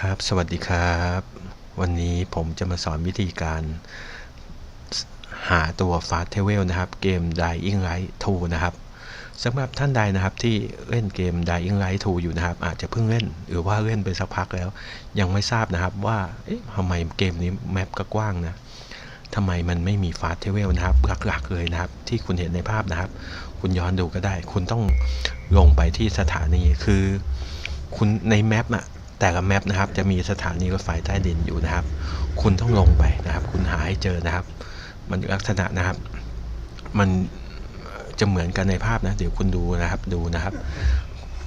ครับ สวัสดีครับ วันนี้ผมจะมาสอนวิธีการหาตัว Fast Travel นะครับ เกม Dying Light 2 นะครับสำหรับท่านใดนะครับที่เล่นเกม Dying Light 2 อยู่นะครับ อาจจะเพิ่งเล่น หรือว่าเล่นไปสักพักแล้ว ยังไม่ทราบนะครับว่า เอ๊ะทำไมเกมนี้แมปก็กว้างนะทำไมมันไม่มี Fast Travel นะครับ หลักๆเลยนะครับ ที่คุณเห็นในภาพนะครับ คุณย้อนดูก็ได้ คุณต้องลงไปที่สถานีคือ คุณในแมปอะ แต่ละแมปนะครับจะมีสถานีรถไฟใต้ดินอยู่นะครับ คุณต้องลงไปนะครับ คุณหาให้เจอนะครับ มันลักษณะนะครับ มันจะเหมือนกันในภาพนะเดี๋ยวคุณดูนะครับดูนะครับ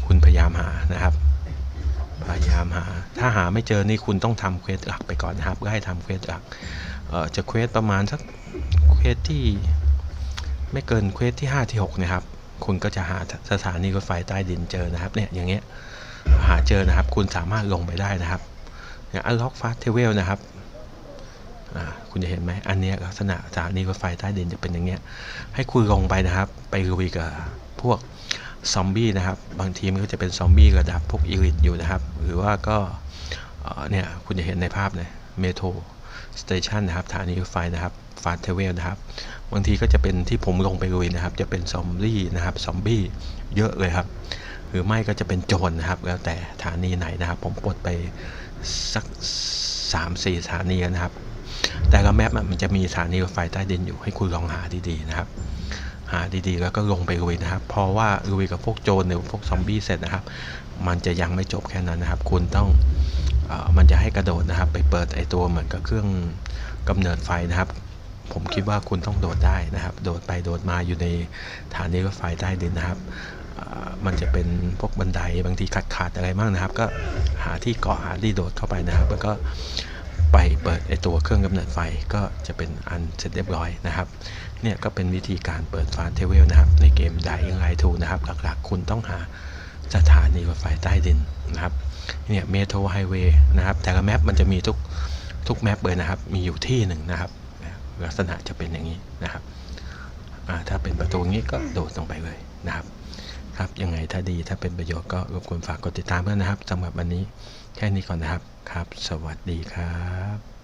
คุณพยายามหานะครับ พยายามหา ถ้าหาไม่เจอนี่คุณต้องทำเควสหลักไปก่อนนะครับก็ให้ทำเควสหลักเอ่อจะเควสประมาณสักเควสที่ไม่เกินเควสที่ 5 ที่6นะครับ คุณก็จะหาสถานีรถไฟใต้ดินเจอนะครับเนี่ยอย่างเงี้ย หาเจอนะครับ คุณสามารถลงไปได้นะครับอย่าง unlock fast travel นะครับคุณจะเห็นไหมอันนี้ลักษณะสถานีรถไฟใต้ดินจะเป็นอย่างเงี้ย ให้คุณลงไปนะครับ ไปลุยกับพวกซอมบี้นะครับ บางทีมันก็จะเป็นซอมบี้ระดับพวกอีลิทอยู่นะครับ หรือว่าก็เนี่ยคุณจะเห็นในภาพเนี่ยเมโทรสเตชันนะครับสถานีรถไฟนะครับฟาสเทเวลนะครับ บางทีก็จะเป็นที่ผมลงไปลุยนะครับ จะเป็นซอมบี้นะครับ ซอมบี้เยอะเลยครับ รือไม่ก็จะเป็นโจรนะครับ แล้วแต่สถานีไหนนะครับ ผมปลดไปสักสามสี่สถานีนะครับ แต่ละแมปมันจะมีสถานีรถไฟใต้ดินอยู่ให้คุณลองหาดีๆนะครับ หาดีๆแล้วก็ลงไปลุยนะครับ เพราะว่าลุยกับพวกโจรหรือพวกซอมบี้เสร็จนะครับ มันจะยังไม่จบแค่นั้นนะครับ คุณต้องอมันจะให้กระโดดนะครับ ไปเปิดไอตัวเหมือนกับเครื่องกำเนิดไฟนะครับ ผมคิดว่าคุณต้องโดดได้นะครับ โดดไปโดดมาอยู่ในสถานีรถไฟใต้ดินนะครับ มันจะเป็นพวกบันไดบางทีขาดขาดอะไรบ้างนะครับ ก็หาที่เกาะหาที่โดดเข้าไปนะครับ แล้วก็ไปเปิดไอตัวเครื่องกำเนิดไฟก็จะเป็นอันเสร็จเรียบร้อยนะครับ เนี่ยก็เป็นวิธีการเปิดฟาสเทเวลนะครับ ในเกม Dying Light 2นะครับ หลักๆ คุณต้องหาสถานีรถไฟใต้ดินนะครับ เนี่ยเมโทรไฮเวย์นะครับ แต่ละแมปมันจะมีทุกทุกแมปเลยนะครับ มีอยู่ที่หนึ่งนะครับ ลักษณะจะเป็นอย่างนี้นะครับถ้าเป็นประตูงนี้ก็โดดลงไปเลยนะครับ ครับยังไงถ้าดีถ้าเป็นประโยชน์ก็รบกวนฝากกดติดตามด้วยนะครับสำหรับวันนี้แค่นี้ก่อนนะครับครับ สวัสดีครับ